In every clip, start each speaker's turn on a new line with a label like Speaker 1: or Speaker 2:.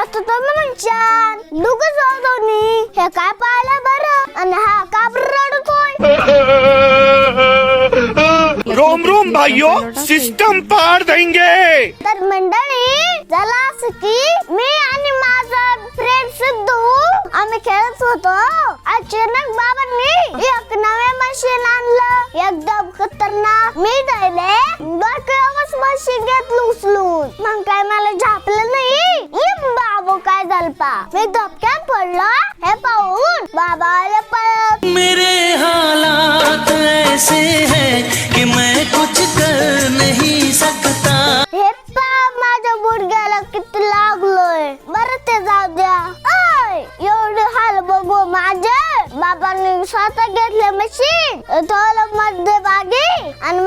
Speaker 1: असं तुम्ही म्हणशान. दुःख दोन्ही हे काय पाहिलं बरं? आणि हा का बरं रडतोय?
Speaker 2: रोम रोम भाइयों सिस्टम पार देंगे.
Speaker 1: तर मंडळी झालं असं की मी आणि माझा फ्रेंड सिद्धू आम्ही खेळत होतो. अचानक बाबांनी एक नवे मशीन आणलं. एकदम खतरनाक. मी जायले डोक्यावरच मशीन घेतलं उचलून. मग काय मला झापलं मी धपक्यात पडलो हे? पाहून बाबा आले पळत
Speaker 3: मेरे हालात ऐसे हैं कि मैं कुछ कर नहीं सकता।
Speaker 1: हे पा माझ्या गुडघ्याला किती लागलोय? बरं ते जाऊ द्या। ऐ एवढे हाल बघू माझे? बाबांनी स्वतः घेतले मशीन थोडं मध्ये बागी आणि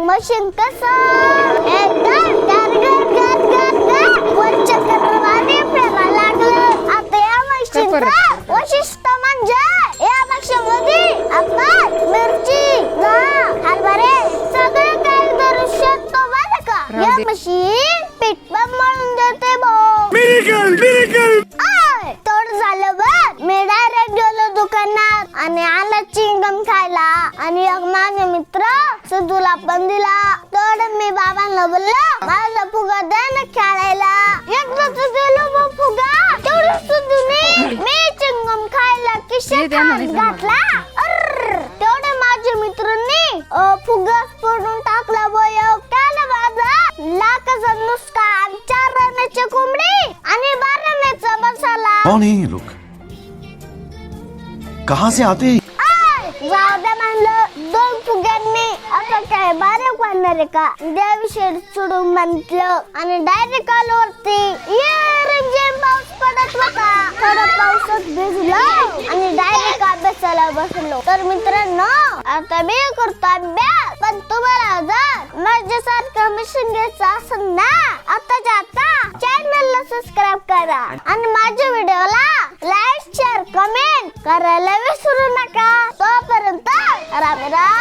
Speaker 1: मशीन कसं? एकदम गर गर गर गर गर वरच्या क्रमाने फिरायला लागलं. आता या मशीनचं वैशिष्ट्य म्हणजे या मशीनमध्ये आपण मिरची हरभरे सगळं काही शकतो बरं का? या मशीन पीठ पण मळून देते भाऊ.
Speaker 2: मिरेकल मिरेकल
Speaker 1: आय, तेवढं झालं बघ. मी डायरेक्ट गेलो दुकानात आणि आला चिंगम खायला. आणि एक माझा मित्र सिद्धूला पण दिला. तेवढं मी बाबांना बोललो माझा फुगा द्या ना खेळायला. एकदाच गेलो मग फुगा. तेवढं सिद्धूने मी चिंगम खायला हात घातला. तेवढे माझ्या मित्रांनी फुगा फोडून टाकला बोय काल माझा. लाखाचा नुसका आणि चार राण्याची कोंबडी आणि मसाला.
Speaker 4: कौन है ये लोग कहाँ से आते हैं?
Speaker 1: जाऊ द्या म्हणलं. दोन फुग्यांनी आपण काय बारीक वाढणार आहे का? देवीशेड सोडून म्हटलं आणि डायरेक्ट आलो वरती ये रिमझिम पाऊस पडत होता. पावसात भिजलो आणि डायरेक्ट अभ्यासाला बसलो. तर मित्रांनो आता मी करतो अभ्यास. पण तुम्हाला जर माझ्यासारखं मिशन घ्यायचं असेल ना आताच्या आता चॅनलला सबस्क्राईब करा. आणि माझ्या व्हिडिओला लाईक शेअर कमेंट करायला विसरू नका. तोपर्यंत राम राम.